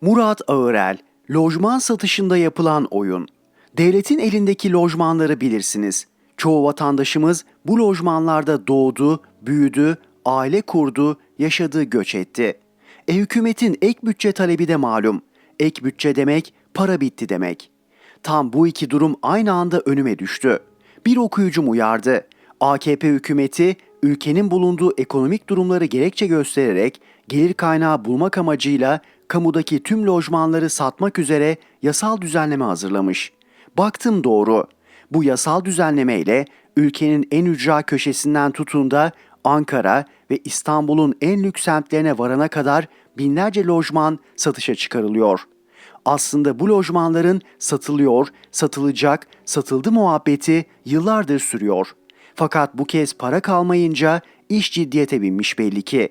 Murat Ağırel, lojman satışında yapılan oyun. Devletin elindeki lojmanları bilirsiniz. Çoğu vatandaşımız bu lojmanlarda doğdu, büyüdü, aile kurdu, yaşadı, göç etti. E hükümetin ek bütçe talebi de malum. Ek bütçe demek para bitti demek. Tam bu iki durum aynı anda önüme düştü. Bir okuyucum uyardı. AKP hükümeti ülkenin bulunduğu ekonomik durumları gerekçe göstererek gelir kaynağı bulmak amacıyla kamudaki tüm lojmanları satmak üzere yasal düzenleme hazırlamış. Baktım doğru. Bu yasal düzenleme ile ülkenin en ücra köşesinden tutun da Ankara ve İstanbul'un en lüks semtlerine varana kadar binlerce lojman satışa çıkarılıyor. Aslında bu lojmanların satılıyor, satılacak, satıldı muhabbeti yıllardır sürüyor. Fakat bu kez para kalmayınca iş ciddiyete binmiş belli ki.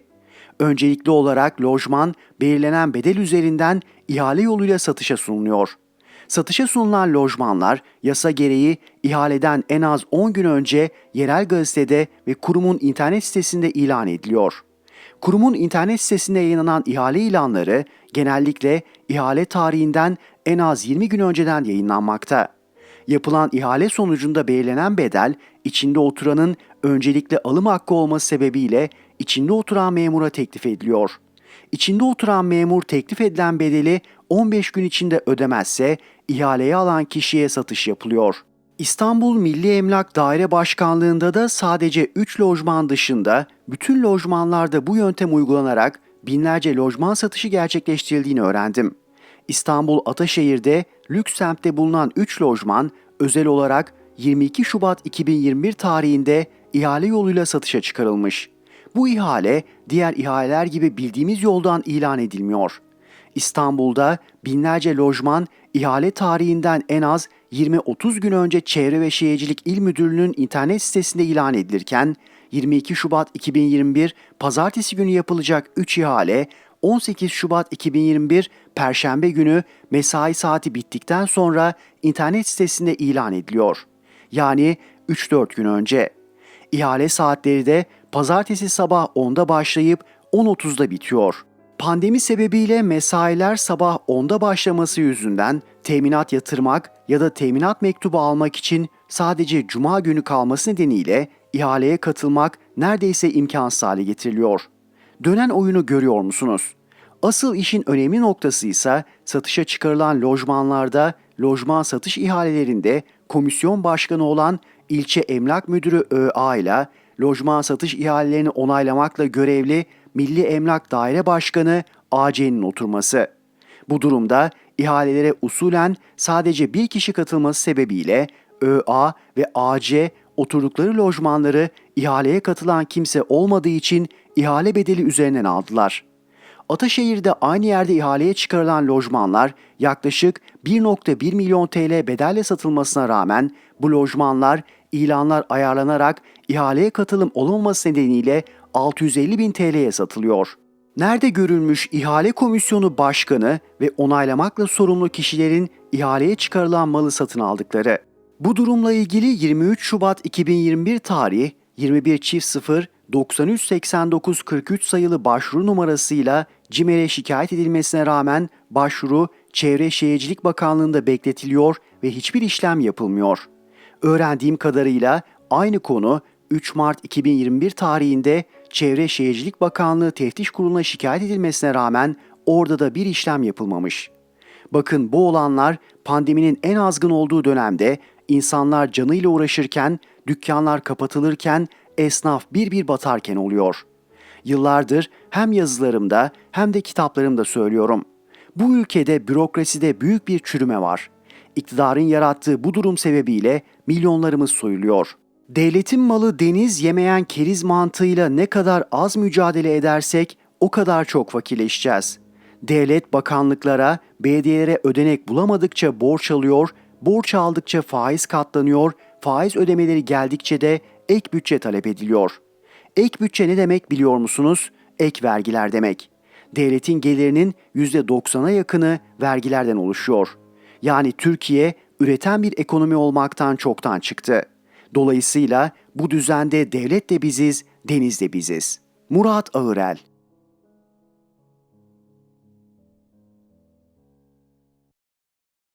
Öncelikli olarak lojman belirlenen bedel üzerinden ihale yoluyla satışa sunuluyor. Satışa sunulan lojmanlar yasa gereği ihaleden en az 10 gün önce yerel gazetede ve kurumun internet sitesinde ilan ediliyor. Kurumun internet sitesinde yayınlanan ihale ilanları genellikle ihale tarihinden en az 20 gün önceden yayınlanmakta. Yapılan ihale sonucunda belirlenen bedel içinde oturanın öncelikle alım hakkı olması sebebiyle içinde oturan memura teklif ediliyor. İçinde oturan memur teklif edilen bedeli 15 gün içinde ödemezse ihaleye alan kişiye satış yapılıyor. İstanbul Milli Emlak Daire Başkanlığı'nda da sadece 3 lojman dışında bütün lojmanlarda bu yöntem uygulanarak binlerce lojman satışı gerçekleştirildiğini öğrendim. İstanbul Ataşehir'de lüks semtte bulunan 3 lojman özel olarak 22 Şubat 2021 tarihinde ihale yoluyla satışa çıkarılmış. Bu ihale diğer ihaleler gibi bildiğimiz yoldan ilan edilmiyor. İstanbul'da binlerce lojman ihale tarihinden en az 20-30 gün önce Çevre ve Şehircilik İl Müdürlüğü'nün internet sitesinde ilan edilirken 22 Şubat 2021 pazartesi günü yapılacak 3 ihale 18 Şubat 2021 Perşembe günü mesai saati bittikten sonra internet sitesinde ilan ediliyor. Yani 3-4 gün önce. İhale saatleri de pazartesi sabah 10'da başlayıp 10.30'da bitiyor. Pandemi sebebiyle mesailer sabah 10'da başlaması yüzünden teminat yatırmak ya da teminat mektubu almak için sadece cuma günü kalması nedeniyle ihaleye katılmak neredeyse imkansız hale getiriliyor. Dönen oyunu görüyor musunuz? Asıl işin önemli noktası ise satışa çıkarılan lojmanlarda, lojman satış ihalelerinde komisyon başkanı olan ilçe emlak müdürü ÖA ile lojman satış ihalelerini onaylamakla görevli Milli Emlak Daire Başkanı AC'nin oturması. Bu durumda ihalelere usulen sadece bir kişi katılması sebebiyle ÖA ve AC oturdukları lojmanları ihaleye katılan kimse olmadığı için ihale bedeli üzerinden aldılar. Ataşehir'de aynı yerde ihaleye çıkarılan lojmanlar yaklaşık 1.1 milyon TL bedelle satılmasına rağmen bu lojmanlar ilanlar ayarlanarak ihaleye katılım olmaması nedeniyle 650 bin TL'ye satılıyor. Nerede görülmüş ihale komisyonu başkanı ve onaylamakla sorumlu kişilerin ihaleye çıkarılan malı satın aldıkları? Bu durumla ilgili 23 Şubat 2021 tarih 21 çift 0 9389 43 sayılı başvuru numarasıyla CİMER'e şikayet edilmesine rağmen başvuru Çevre Şehircilik Bakanlığı'nda bekletiliyor ve hiçbir işlem yapılmıyor. Öğrendiğim kadarıyla aynı konu 3 Mart 2021 tarihinde Çevre Şehircilik Bakanlığı Teftiş Kurulu'na şikayet edilmesine rağmen orada da bir işlem yapılmamış. Bakın bu olanlar pandeminin en azgın olduğu dönemde insanlar canıyla uğraşırken, dükkanlar kapatılırken, esnaf bir bir batarken oluyor. Yıllardır hem yazılarımda hem de kitaplarımda söylüyorum. Bu ülkede bürokraside büyük bir çürüme var. İktidarın yarattığı bu durum sebebiyle milyonlarımız soyuluyor. Devletin malı deniz yemeyen keriz mantığıyla ne kadar az mücadele edersek o kadar çok fakirleşeceğiz. Devlet bakanlıklara, belediyelere ödenek bulamadıkça borç alıyor, borç aldıkça faiz katlanıyor, faiz ödemeleri geldikçe de ek bütçe talep ediliyor. Ek bütçe ne demek biliyor musunuz? Ek vergiler demek. Devletin gelirinin %90'a yakını vergilerden oluşuyor. Yani Türkiye üreten bir ekonomi olmaktan çoktan çıktı. Dolayısıyla bu düzende devlet de biziz, deniz de biziz. Murat Ağırel